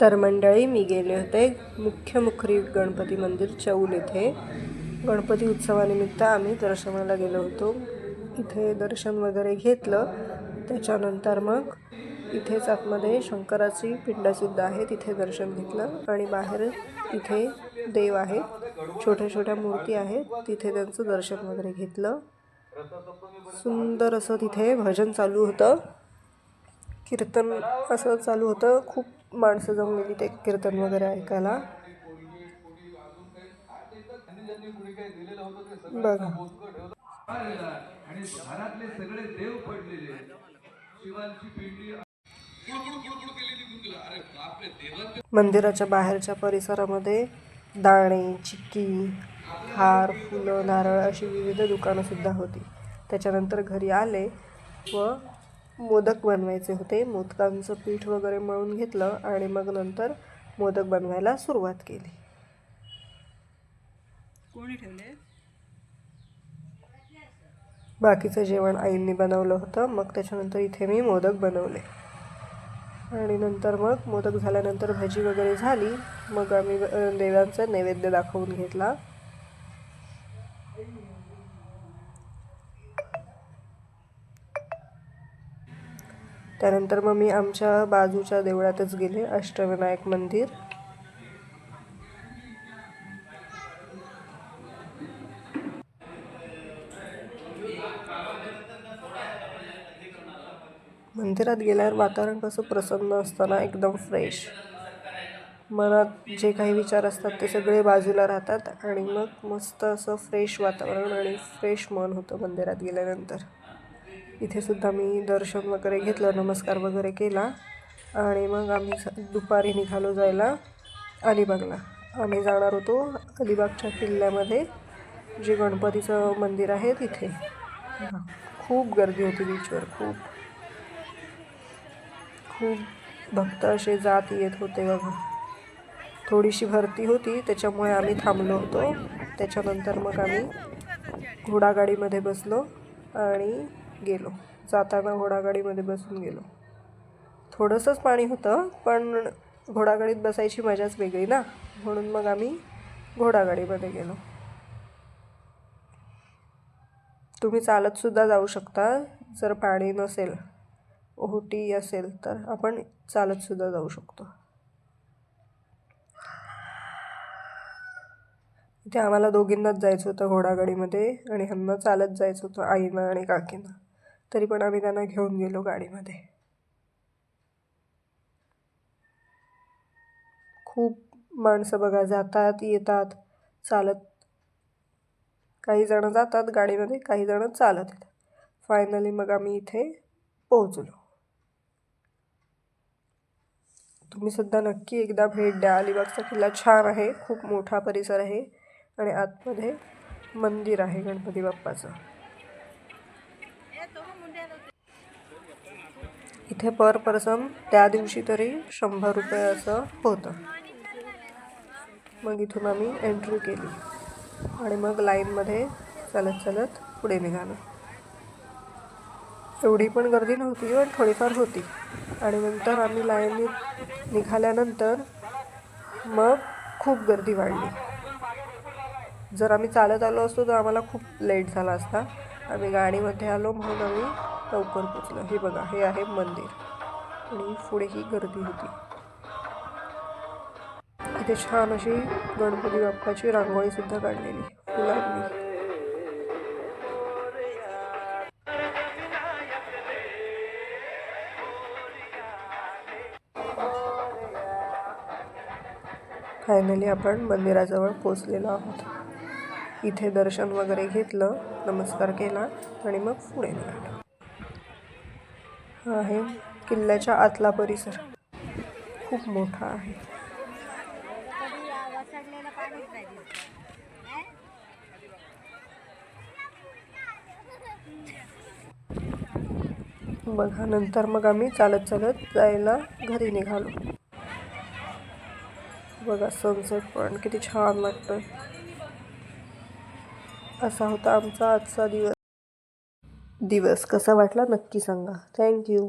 तर मंडळी मी गेले होते मुख्य मुखरी गणपती मंदिर चौल येथे. गणपती उत्सवानिमित्त आम्ही दर्शनाला गेलो होतो. इथे दर्शन वगैरे घेतलं. त्याच्यानंतर मग इथेच आतमध्ये शंकराची पिंडसुद्धा आहे तिथे दर्शन घेतलं आणि बाहेर इथे देव आहे. छोट्या छोट्या मूर्ती आहेत तिथे त्यांचं दर्शन वगैरे घेतलं. सुंदर असं तिथे भजन चालू होतं. कीर्तन असं चालू होतं. खूप माणसं जमलेली ते कीर्तन वगैरे ऐकायला. बघा. मंदिराच्या बाहेरच्या परिसरामध्ये दाणे चिक्की हार फुलं नारळ अशी विविध दुकानंसुद्धा होती. त्याच्यानंतर घरी आले व मोदक बनवायचे होते. मोदकांचं पीठ वगैरे मळून घेतलं आणि मग नंतर मोदक बनवायला सुरुवात केली. कोणी ठेवले? बाकीचं जेवण आईंनी बनवलं होतं. मग त्याच्यानंतर इथे मी मोदक बनवले. आणि नंतर मग मोदक झाल्यानंतर भजी वगैरे झाली. मग आम्ही देवांचा नैवेद्य दाखवून घेतला. त्यानंतर मग मी आमच्या बाजूच्या देवळातच गेले अष्टविनायक मंदिर. मंदिरात गेल्यावर वातावरण कसं प्रसन्न असताना एकदम फ्रेश मनात जे काही विचार असतात ते सगळे बाजूला राहतात आणि मग मस्त असं फ्रेश वातावरण आणि फ्रेश मन होतं मंदिरात गेल्यानंतर. इथेसुद्धा मी दर्शन वगैरे घेतलं नमस्कार वगैरे केला. आणि मग आम्ही दुपारी निघालो जायला अलिबागला. आम्ही जाणार होतो अलिबागच्या किल्ल्यामध्ये जे गणपतीचं मंदिर आहे तिथे. खूप गर्दी होती बीचवर खूप. खूप भक्त असे जात येत होते बघा. थोडीशी भरती होती त्याच्यामुळे आम्ही थांबलो होतो. त्याच्यानंतर मग आम्ही घोडागाडीमध्ये बसलो आणि गेलो. जाताना घोडागाडीमध्ये बसून गेलो. थोडंसंच पाणी होतं पण घोडागाडीत बसायची मजाच वेगळी ना. म्हणून मग आम्ही घोडागाडीमध्ये गेलो. तुम्ही चालतसुद्धा जाऊ शकता जर पाणी नसेल ओहोटी असेल तर आपण चालतसुद्धा जाऊ शकतो. इथे आम्हाला दोघींनाच जायचं होतं घोडागाडीमध्ये आणि ह्यांना चालत जायचं होतं आईनं आणि काकीनं. तरी पण आम्ही त्यांना घेऊन गेलो गाडीमध्ये. खूप माणसं बघा जातात येतात चालत. काही जण जातात गाडीमध्ये काही जण चालत येतात. फायनली मग आम्ही इथे पोहोचलो. तुम्ही सुद्धा नक्की एकदा भेट द्या. अलिबागचा किल्ला छान आहे खूप मोठा परिसर आहे आणि आतमध्ये मंदिर आहे गणपती बाप्पाचं. इथे पर पर्सन त्या दिवशी तरी शंभर रुपये असं होतं. मग इथून आम्ही एंट्री केली. आणि मग लाईनमध्ये चालत चालत पुढे निघालो. एवढी पण गर्दी नव्हती पण थोडीफार होती. आणि नंतर आम्ही लाईन निघाल्यानंतर मग खूप गर्दी वाढली. जर आम्ही चालत आलो असतो तर आम्हाला खूप लेट झाला असता. आम्ही गाडीमध्ये आलो म्हणून आम्ही लवकर पोचलं. हे बघा हे आहे मंदिर. आणि पुढे ही गर्दी होती. इथे छान अशी गणपती बाप्पाची रांगोळी सुद्धा काढलेली. फुलांनी फायनली आपण मंदिराजवळ पोचलेलो आहोत. इथे दर्शन वगैरे घेतलं नमस्कार केला आणि मग पुढे निघालो. हा आहे. किल्ल्याच्या आतला परिसर खूप मोठा आहे. बघा नंतर मग आम्ही चालत चालत जायला घरी निघालो. बघा सनसेट पण किती छान वाटतोय. असा होता आमचा आजचा दिवस. दिवस कसा वाटला नक्की सांगा. थँक्यू